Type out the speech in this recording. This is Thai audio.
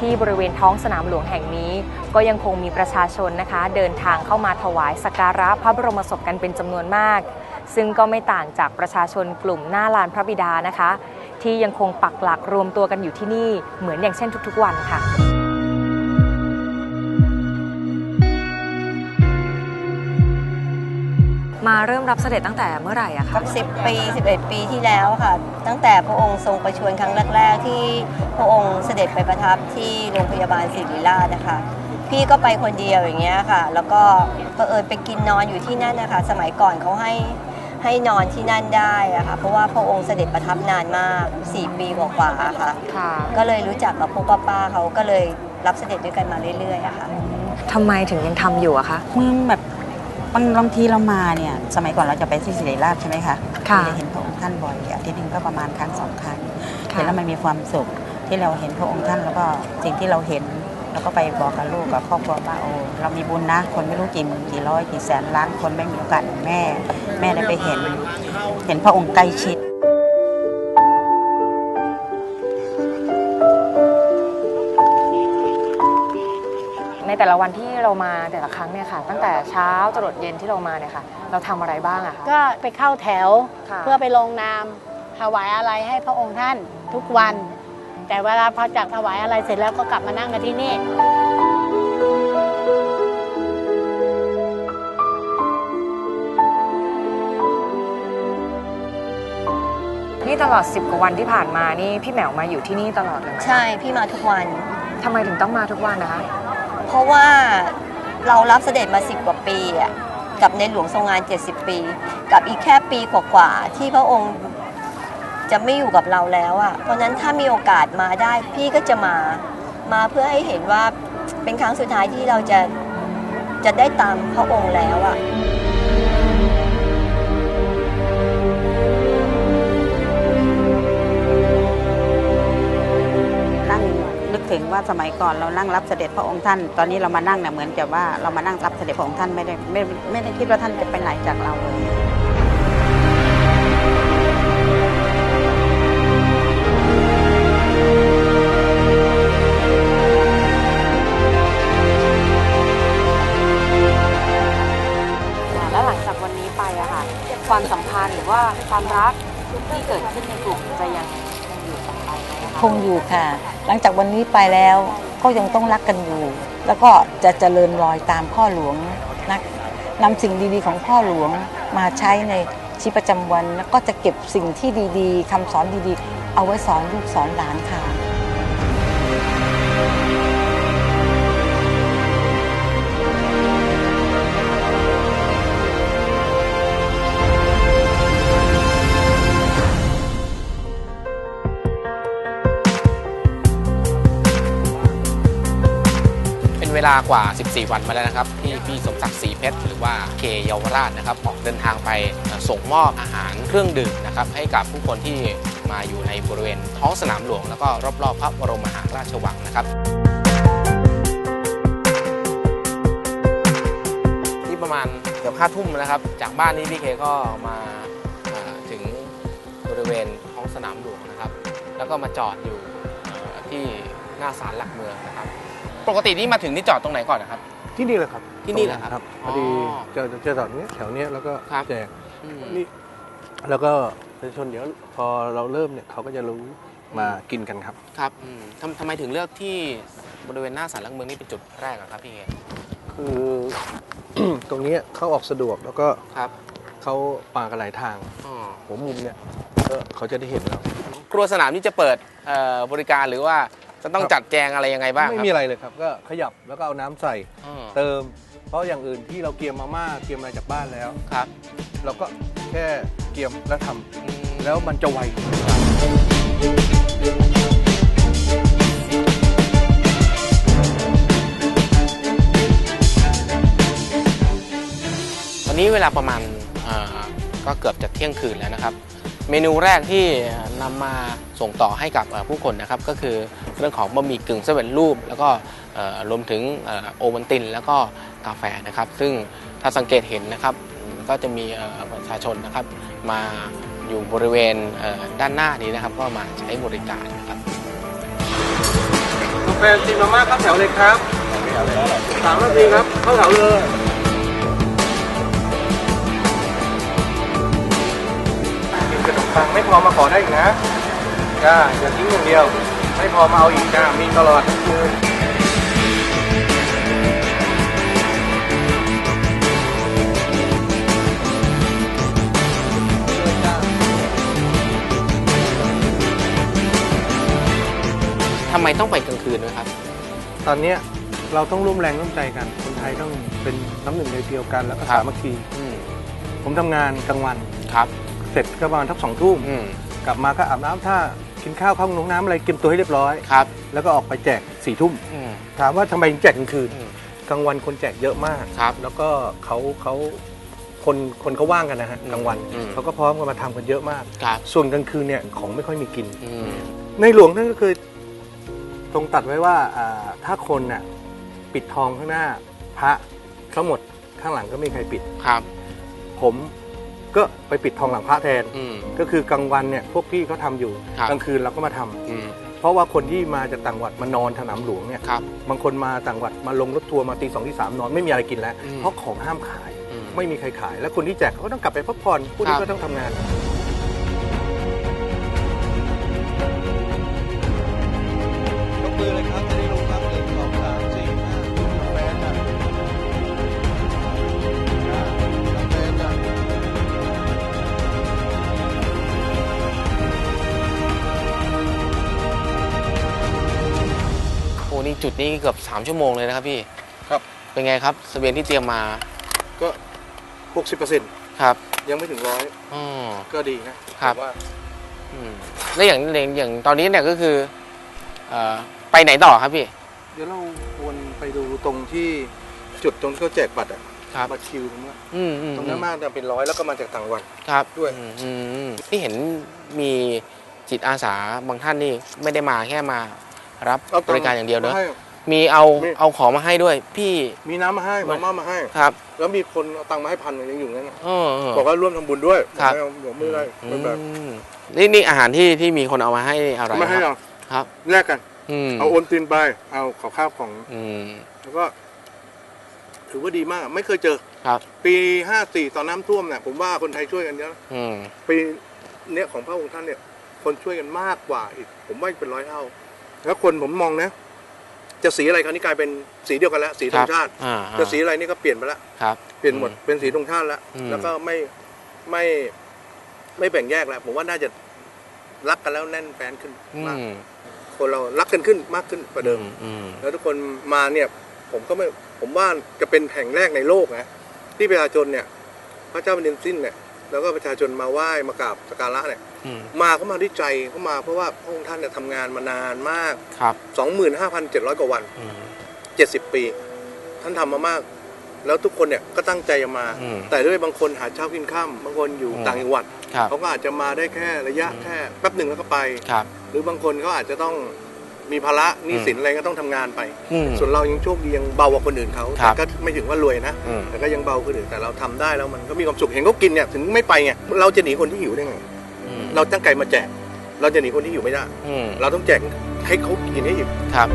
ที่บริเวณท้องสนามหลวงแห่งนี้ ก็ยังคงมีประชาชนนะคะ เดินทางเข้ามาถวายสักการะพระบรมศพกันเป็นจำนวนมาก ซึ่งก็ไม่ต่างจากประชาชนกลุ่มหน้าลานพระบิดานะคะ ที่ยังคงปักหลักรวมตัวกันอยู่ที่นี่เหมือนอย่างเช่นทุกๆ วันค่ะ มาเริ่มรับเสด็จตั้งแต่เมื่อไหร่อะคะสิบปี 11 ปีที่แล้วค่ะ ตั้งแต่พระองค์ทรงประชวรครั้งแรก ๆ ที่พระองค์เสด็จไปประทับที่โรงพยาบาลศิริราชนะคะ พี่ก็ไปคนเดียวอย่างเงี้ยค่ะ แล้วก็เผอิญไปกินนอนอยู่ที่นั่นนะคะ สมัยก่อนเขาให้ให้นอนที่นั่นได้อะค่ะ เพราะว่าพระองค์เสด็จประทับนานมาก 4 ปีกว่าๆอะค่ะ ค่ะก็เลยรู้จักกับพวกป้าๆเขาก็เลยรับเสด็จด้วยกันมาเรื่อยๆอะค่ะ ทำไมถึงยังทำอยู่อะคะเมื่อแบบ บางบางทีเรามาเนี่ยสมัยก่อนเราจะไปที่ศิริราชใช่ไหมคะค่ะเราจะเห็นพระองค์ท่านบ่อยอาทิตย์หนึ่งก็ประมาณครั้งสองครั้งค่ะ เห็นแล้วมันมีความสุขที่เราเห็นพระองค์ท่านแล้วก็สิ่งที่เราเห็นเราก็ไปบอกกับลูกกับครอบครัวว่าโอ้เรามีบุญนะ คนไม่รู้กี่หมื่นกี่ร้อยกี่แสนล้านคนไม่มีโอกาสเหมือนแม่ แม่ได้ไปเห็น เห็นพระองค์ใกล้ชิด ในแต่ละวันที่เรามาแต่ละครั้งเนี่ยค่ะ ตั้งแต่เช้าจรดเย็นที่เรามาเนี่ยค่ะ เราทำอะไรบ้างอะคะ ก็ไปเข้าแถวค่ะ เพื่อไปลงนามถวายอะไรให้พระองค์ท่านทุกวัน แต่เวลาพอจากถวายอะไรเสร็จแล้วก็กลับมานั่งกันที่นี่ นี่ตลอด 10 กว่าวันที่ผ่านมานี่พี่แหมวมาอยู่ที่นี่ตลอดเลยไหมใช่พี่มาทุกวัน ทำไมถึงต้องมาทุกวันนะคะเพ ราะว่าเรารับเสด็จมาสิบกว่าปีอะกับในหลวงทรงงาน 70 ปี กับอีกแค่ปีกว่าๆที่พระองค์จะไม่อยู่กับเราแล้วอะเพราะนั้นถ้ามีโอกาสมาได้พี่ก็จะมา มาเพื่อให้เห็นว่าเป็นครั้งสุดท้ายที่เราจะจะได้ตามพระองค์แล้วอะ่ะ ว่าสมัยก่อนเรานั่งรับเสด็จพระองค์ท่าน ตอนนี้เรามานั่งเนี่ยเหมือนกับว่าเรามานั่งรับเสด็จพระองค์ท่านไม่ได้ไม่ไม่ได้คิดว่าท่านจะไปไหนจากเราเลยแล้วหลังจากวันนี้ไปอะค่ะความสัมพันธ์หรือว่าความรักที่เกิดขึ้นในกลุ่มจะยังยังอยู่ต่อไปไหมะคงอยู่ค่ะหลั งจากวันนี้ไปแล้วก็ยังต้องรักกันอยู่ แล้วก็จะเจริญรอยตามพ่อหลวงนะนำสิ่งดีๆของพ่อหลวงมาใช้ในชีวิตประจำวัน แล้วก็จะเก็บสิ่งที่ดีๆคำสอนดีๆ เอาไว้สอนลูกสอนหลานค่ะ ลากว่า 14 วันมาแล้วนะครับที่พี่สมศักดิ์ศรีเพชรหรือว่าเคเยาวราชนะครับออกเดินทางไปส่งมอบอาหารเครื่องดื่มนะครับให้กับผู้คนที่มาอยู่ในบริเวณท้องสนามหลวง แล้วก็รอบๆพระบรมมหาราชวังนะครับที่ประมาณเกือบห้าทุ่มนะครับ จากบ้านนี้พี่เคก็มาถึงบริเวณท้องสนามหลวงนะครับ แล้วก็มาจอดอยู่ที่หน้าศาลหลักเมืองนะครับ ปกตินี่มาถึงนี่จอดตรงไหนก่อนนะครับ ที่นี่แหละครับที่นี่เหรอครับครับอ๋พออดีเจอเจอแถวนี้แถวเนี้ยแล้วก็ครับ แจกอืม นี่แล้วก็ประชาชนเดี๋ยวพอเราเริ่มเนี่ยเขาก็จะรู้มากินกันครับ ครับอืมทำทำไมถึงเลือกที่บริเวณหน้าศาลหลักเมืองนี่เป็นจุดแรกอะครับพี่เอคือ ตรงเนี้ยเข้าออกสะดวกแล้วก็ครับเขาปากันหลายทาง อ๋อหัวมุมเนี่ยก็เขาจะได้เห็นเรา ครัวสนามนี่จะเปิดเอ่อบริการหรือว่า จะต้องครับจัดแจงอะไรยังไงบ้างไม่ครับมีอะไรเลยครับ ก็ขยับแล้วก็เอาน้ำใส่อ๋อเติม เพราะอย่างอื่นที่เราเกียมมาม่าเกียมอะไรจากบ้านแล้วครับ เราก็แค่เกียมแล้วทำอืมแล้วมันจะไวตอนนี้เวลาประมาณเอ่อก็เกือบจะเที่ยงคืนแล้วนะครับ เมนูแรกที่นำมา ส่งต่อให้กับผู้คนนะครับก็คือเรื่องของบะหมี่กึ่งสำเร็จรูป แล้วก็รวมถึงอโอวัลติน แล้วก็กาแฟนะครับ ซึ่งถ้าสังเกตเห็นนะครับก็จะมีประชาชนนะครับมาอยู่บริเวณด้านหน้านี้นะครับ ก็มาใช้บริการนะครับแฟนตีมาม่าข้าแถวเลยครับสามนาทีครับเข้าแถวเลยกินขนมปังไม่พอมาขอได้อีกนะ จ้าอย่าทิ้งอย่างเดียว ไม่พอมาเอาอีกจ้ามีตลอดทั้งคืนทำไมต้องไปกลางคืนด้วยครับ ตอนเนี้ยเราต้องร่วมแรงร่วมใจกัน คนไทยต้องเป็นน้ำหนึ่งใจเดียวกันแล้วก็ครัสาบมัคคี อืมผมทำงานกลางวัน ครับ เสร็จก็ประมาณทักสองทุ่มอืมกลับมาก็อาบน้ำท่า กินข้าวเข้าห้องน้ำอะไรเตรียมตัวให้เรียบร้อย ครับ แล้วก็ออกไปแจกสี่ทุ่ม อืม ถามว่าทำไมถึงแจกกลางคืนอืมกลางวันคนแจกเยอะมาก ครับแล้วก็เขาเขาคนคนเขาว่างกันนะฮะอืมกลางวันอืม เขาก็พร้อมกันมาทำกันเยอะมาก ครับส่วนกลางคืนเนี่ยของไม่ค่อยมีกิน อืมในหลวงท่านก็เคยทรงตัดไว้ว่าอ่าถ้าคนน่ะปิดทองข้างหน้า พระทั้งหมดข้างหลังก็ไม่มีใครปิด ครับผม ก็ไปปิดทองหลังพระแทน อืม ก็คือกลางวันเนี่ยพวกพี่เขาทำอยู่ครับ กลางคืนเราก็มาทำอืมเพราะว่าคนที่มาจากต่างจังหวัดมานอนสนามหลวงเนี่ยครับ บางคนมาต่างจังหวัดมาลงรถทัวร์มาตีสองตีสามนอนไม่มีอะไรกินแล้ว อืม เพราะของห้ามขาย อืมไม่มีใครขาย แล้วคนที่แจกเขาก็ต้องกลับไปพักผ่อนผู้ครัที่บก็ต้องทำงาน จุดนี้เกือบสามชั่วโมงเลยนะครับพี่ครับ เป็นไงครับเสบียงที่เตรียมมาก็หกสิบเปอร์เซ็นต์ครับยังไม่ถึงร้อยอ๋อ ก็ดีนะครับ ผมว่าอืมแล้วอย่างอย่างอย่างตอนนี้เนี่ยก็คือ เอ่อไปไหนต่อครับพี่ เดี๋ยวเราวนไปดูตรงที่จุดตรงที่เขาแจกบัตรอะครับ บัตรคิวตรงนั้นอืมอืมตรงนั้นมากจะเป็นร้อยแล้วก็มาจากต่างจังหวัด ครับด้วย อืมอืมที่เห็นมีจิตอาสาบางท่านนี่ไม่ได้มาแค่มา รับบริการอย่างเดียวเนอะให้ มีเอามี เอาของมาให้ด้วย พี่ มีน้ำมาให้มาม่ามาให้ ครับแล้วมีคนเอาตังค์มาให้พันหนึ่งยังอยู่นั่นน่ะเออเออบอกว่าร่วมทำบุญด้วยครับไม่เอาบอกไม่ได้ไม่แบบอืมนี่นี่อาหารที่ที่มีคนเอามาให้อะไรไม่ให้คเรารับครับแลกกัน อืมเอาโอนตินไป เอาขอข้าวของ อืมแล้วก็ ถือว่าดีมาก ไม่เคยเจอ ครับปีห้าสี่ตอนน้ำท่วมเนี่ยผมว่าคนไทยช่วยกันเยอะอืมปีเนี้ยของพระองค์ท่านเนี่ย คนช่วยกันมากกว่าอีก ผมว่าเป็นร้อยเท่า แล้วคนผมมองนะ จะสีอะไรคราวนี้กลายเป็นสีเดียวกันแล้วสีธงชาติ อ่าจะสีอะไรนี่ก็เปลี่ยนไปแล้วครับ เปลี่ยนหมดเป็นสีธงชาติแล้วอืม แล้วก็ไม่ไม่ไม่แบ่งแยกแล้ว ผมว่าน่าจะรักกันแล้วแน่นแฟนขึ้นอืมากมคนเรารักกันขึ้นมากขึ้นกว่าเดิม อืมแล้วทุกคนมาเนี่ยผมก็ไม่ผมว่าจะเป็นแห่งแรกในโลกนะที่ประชาชนเนี่ย พระเจ้าแผ่นดินสิ้นเนี่ย แล้วก็ประชาชนมาไหว้มากราบสักการะเนี่ยอืมมาเขามาด้วยใจเขามาเพราะว่าพระองค์ท่านเนี่ยทำงานมานานมากครับ25,700กว่าวันอืม70ปี ท่านทำมามาก แล้วทุกคนเนี่ยก็ตั้งใจจะมาอืมแต่ด้วยบางคนหาเช้ากินข้ามบางคนอยู่อืมต่างจังหวัดครับเขาก็อาจจะมาได้แค่ระยะอืมแค่แป๊บหนึ่งแล้วก็ไปครับหรือบางคนเขาอาจจะต้อง มีภาระหนี้สินอะไรก็ต้องทำงานไปอืมส่วนเรายังโชคดียังเบากว่าคนอื่นเขาครัแต่บก็ไม่ถึงว่ารวยนะอืมแต่ก็ยังเบาคนอื่นแต่เราทำได้แล้วมันก็มีความสุขเห็นเขากินเนี่ยถึงไม่ไปไงเราจะหนีคนที่หิวได้ไงอืมเราตั้งใจมาแจก เราจะหนีคนที่อยู่ไม่ได้อืมเราต้องแจกให้เขากินให้อิ่มครับ